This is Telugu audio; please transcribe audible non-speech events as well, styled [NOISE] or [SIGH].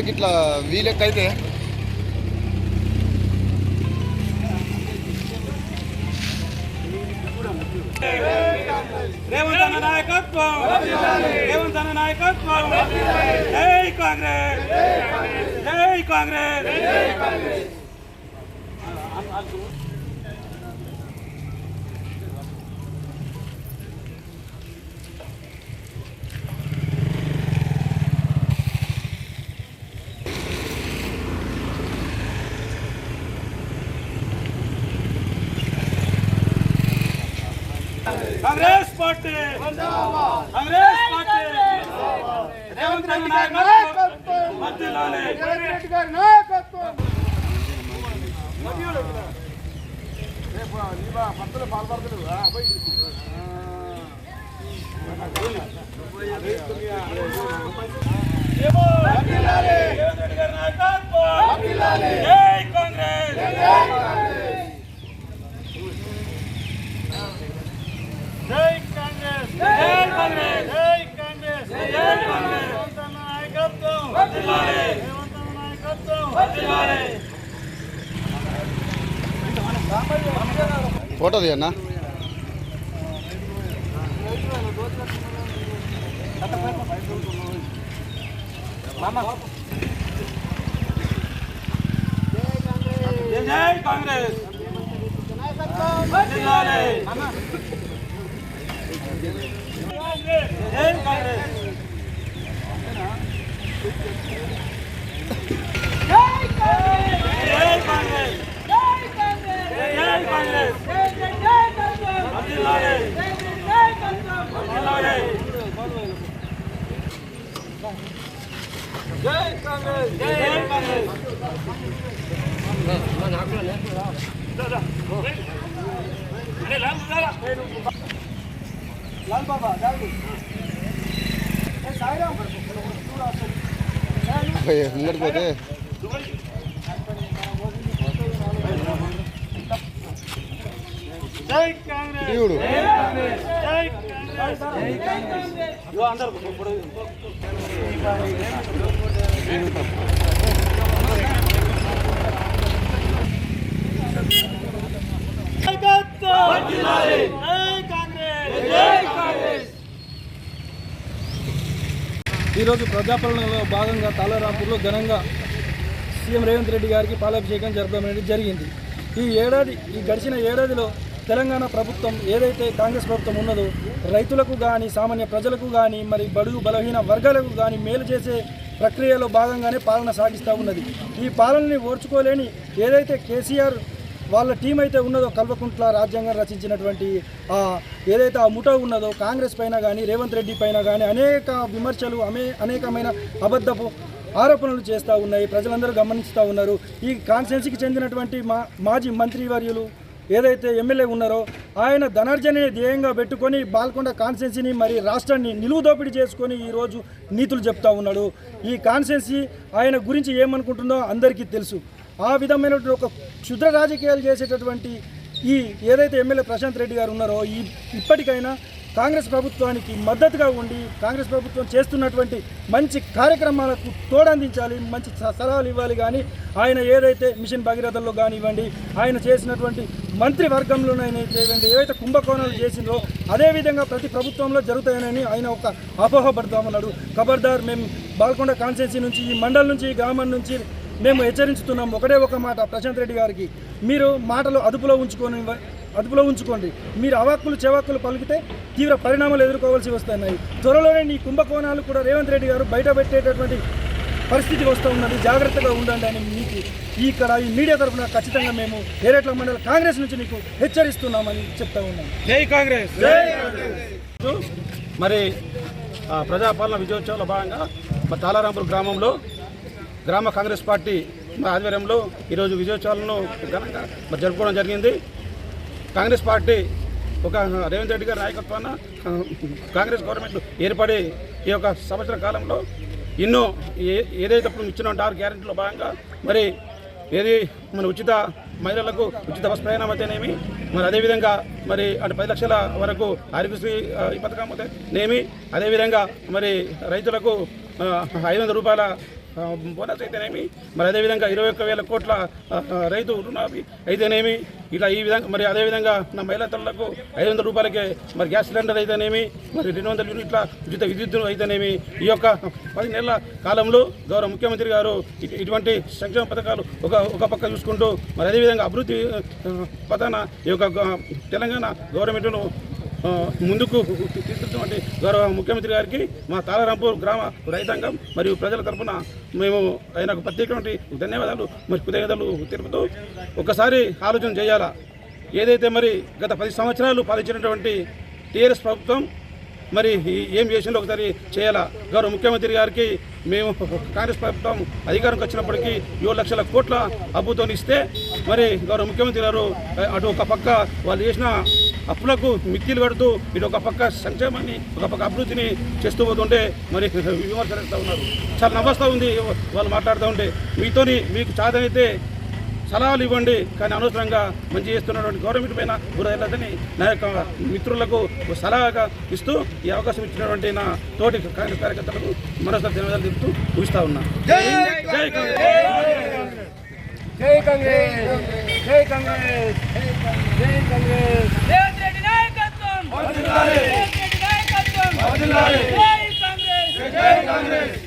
ఇంతకి ఇట్లా వీలెక్క అయితే రేవంత్ అన్న నాయకత్వం. రేవంత్ అన్న నాయకత్వం. జై కాంగ్రెస్. జై కాంగ్రెస్. కాంగ్రెస్ పార్టీ! కాంగ్రెస్ పార్టీ! రేవంత్ అన్న నాయకత్వం! మధ్యలోనే! రేవంత్ రెడ్డి గారి నాయకత్వం జై కాంగ్రెస్ జై కాంగ్రెస్ జై కాంగ్రెస్ జై కాంగ్రెస్ జై కాంగ్రెస్ రేవంత్ అన్న నాయకత్వం వర్ధిల్లాలి రేవంత్ అన్న నాయకత్వం వర్ధిల్లాలి ఫోటో తీయన్నా జై కాంగ్రెస్ జై కాంగ్రెస్ వర్ధిల్లాలి వర్ధిల్లాలి కాంగ్రెస్ జై కాంగ్రెస్ ముంగడికి పోతే జై కాంగ్రెస్ జై కాంగ్రెస్ జై కాంగ్రెస్ ఈరోజు ప్రజాపాలనలో భాగంగా తాళరాపూర్లో ఘనంగా సీఎం రేవంత్ రెడ్డి గారికి పాలాభిషేకం జరపడం అనేది జరిగింది. ఈ ఏడాది ఈ గడిచిన ఏడాదిలో తెలంగాణ ప్రభుత్వం ఏదైతే కాంగ్రెస్ ప్రభుత్వం ఉన్నదో రైతులకు కానీ సామాన్య ప్రజలకు కానీ మరి బడుగు బలహీన వర్గాలకు కానీ మేలు చేసే ప్రక్రియలో భాగంగానే పాలన సాగిస్తూ ఉన్నది. ఈ పాలనని ఓర్చుకోలేని ఏదైతే కేసీఆర్ వాళ్ళ టీం అయితే ఉన్నదో కల్వకుంట్ల రాజ్యాంగం రచించినటువంటి ఏదైతే ఆ ముఠ ఉన్నదో కాంగ్రెస్ పైన కానీ రేవంత్ రెడ్డి పైన కానీ అనేక విమర్శలు అమే అనేకమైన అబద్ధపు ఆరోపణలు చేస్తూ ఉన్నాయి. ప్రజలందరూ గమనిస్తూ ఉన్నారు. ఈ కాన్స్టిట్యున్సీకి చెందినటువంటి మా మాజీ మంత్రివర్యులు ఏదైతే ఎమ్మెల్యే ఉన్నారో ఆయన ధనార్జనే ధ్యేయంగా పెట్టుకొని బాల్కొండ కాన్స్టెన్సీని మరి రాష్ట్రాన్ని నిలువు దోపిడీ చేసుకొని ఈరోజు నీతులు చెప్తా ఉన్నాడు. ఈ కాన్స్టెన్సీ ఆయన గురించి ఏమనుకుంటుందో అందరికీ తెలుసు. ఆ విధమైనటువంటి ఒక క్షుద్ర రాజకీయాలు చేసేటటువంటి ఈ ఏదైతే ఎమ్మెల్యే ప్రశాంత్ రెడ్డి గారు ఉన్నారో ఈ ఇప్పటికైనా కాంగ్రెస్ ప్రభుత్వానికి మద్దతుగా ఉండి కాంగ్రెస్ ప్రభుత్వం చేస్తున్నటువంటి మంచి కార్యక్రమాలకు తోడందించాలి మంచి సలహాలు ఇవ్వాలి కానీ ఆయన ఏదైతే మిషన్ భగీరథల్లో కానివ్వండి ఆయన చేసినటువంటి మంత్రివర్గంలోనైతే ఇవ్వండి ఏవైతే కుంభకోణాలు చేసిందో అదేవిధంగా ప్రతి ప్రభుత్వంలో జరుగుతాయని ఆయన ఒక అపోహపడతామన్నాడు ఖబర్దార్ మేము బాల్కొండ కాన్స్టిట్యున్సీ నుంచి ఈ మండల్ నుంచి ఈ గ్రామం నుంచి మేము హెచ్చరించుతున్నాం ఒకటే ఒక మాట ప్రశాంత్ రెడ్డి గారికి. మీరు మాటలు అదుపులో ఉంచుకొని అదుపులో ఉంచుకోండి. మీరు అవాక్కులు చెవాక్కులు పలికితే తీవ్ర పరిణామాలు ఎదుర్కోవాల్సి వస్తున్నాయి త్వరలోనే నీ కుంభకోణాలు కూడా రేవంత్ రెడ్డి గారు బయట పెట్టేటటువంటి పరిస్థితి వస్తూ ఉన్నది. జాగ్రత్తగా ఉండండి అని మీకు ఇక్కడ ఈ మీడియా తరఫున ఖచ్చితంగా మేము ఏరేట్ల మండల కాంగ్రెస్ నుంచి నీకు హెచ్చరిస్తున్నామని చెప్తా ఉన్నాం. జై కాంగ్రెస్! మరి ప్రజాపాలన విజయోత్సవంలో భాగంగా మరి తాళారాంపూర్ గ్రామంలో గ్రామ కాంగ్రెస్ పార్టీ మరి ఆధ్వర్యంలో ఈరోజు విజయోత్సవాలను ఘనంగా మరి జరుపుకోవడం జరిగింది. కాంగ్రెస్ పార్టీ ఒక రేవంత్ రెడ్డి గారి నాయకత్వాన కాంగ్రెస్ గవర్నమెంట్ ఏర్పడి ఈ యొక్క సంవత్సర కాలంలో ఎన్నో ఏ ఏదైతే ఇప్పుడు ఇచ్చిన ఆరు గ్యారెంటీలో భాగంగా మరి ఏది మన ఉచిత మహిళలకు ఉచిత బస్ ప్రయాణం అయితేనేమి మరి అదేవిధంగా మరి అంటే పది లక్షల వరకు ఆరోగ్యశ్రీ ఈ పథకం అయితేనేమి అదేవిధంగా మరి రైతులకు ఐదు వందల రూపాయల బోనస్ అయితేనేమి మరి అదేవిధంగా ఇరవై ఒక్క వేల కోట్ల రైతు రుణాభి అయితేనేమి? ఇలా ఈ విధంగా మరి అదేవిధంగా నా మహిళా తల్లులకు ఐదు వందల రూపాయలకే మరి గ్యాస్ సిలిండర్ అయితేనేమి? మరి రెండు వందల యూనిట్ల ఉచిత విద్యుత్ అయితేనేమి? ఈ యొక్క పది నెలల కాలంలో గౌరవ ముఖ్యమంత్రి గారు ఇటువంటి సంక్షేమ పథకాలు ఒక ఒక పక్క చూసుకుంటూ మరి అదేవిధంగా అభివృద్ధి పథన పథాన ఈ యొక్క తెలంగాణ గవర్నమెంట్ను ముందుకు తీసుకున్నటువంటి గౌరవ ముఖ్యమంత్రి గారికి మా తాళరాంపూర్ గ్రామ రైతాంగం మరియు ప్రజల తరపున మేము ఆయనకు ప్రత్యేకమైన ధన్యవాదాలు మరి కృతజ్ఞతలు తెలుపుతూ ఒకసారి ఆలోచన చేయాలా? ఏదైతే మరి గత పది సంవత్సరాలు పాలించినటువంటి టీఆర్ఎస్ ప్రభుత్వం మరి ఏం చేసిందో ఒకసారి చేయాలా? గౌరవ ముఖ్యమంత్రి గారికి మేము కాంగ్రెస్ ప్రభుత్వం అధికారంకి వచ్చినప్పటికీ ఏడు లక్షల కోట్ల అప్పుతో ఇస్తే మరి గౌరవ ముఖ్యమంత్రి గారు అటు ఒక పక్క వాళ్ళు చేసిన అప్పులకు మిక్కిలు కడుతూ ఇటు ఒక పక్క సంక్షేమాన్ని ఒక పక్క అభివృద్ధిని చేస్తూ పోతుంటే మరి [LAUGHS] విమర్శలు చేస్తూ ఉన్నారు. చాలా నవ్వస్తూ ఉంది వాళ్ళు మాట్లాడుతూ ఉంటే. మీతోని మీకు చాదనైతే సలహాలు ఇవ్వండి కానీ అనవసరంగా మంచి చేస్తున్నటువంటి గవర్నమెంట్ పైన బురదలని నా యొక్క మిత్రులకు సలహాగా ఇస్తూ ఈ అవకాశం ఇచ్చినటువంటి నా తోటి కాంగ్రెస్ కార్యకర్తలకు మరోసారి ధన్యవాదాలు చెప్తూ ఊహిస్తా ఉన్నా. కాంగ్రెస్. జై కాంగ్రెస్. జై కాంగ్రెస్. రేవంత్ రెడ్డి నాయకత్వం. వర్ధిల్లాలి రేవంత్ రెడ్డి నాయకత్వం. వర్ధిల్లాలి జై కాంగ్రెస్. జై కాంగ్రెస్.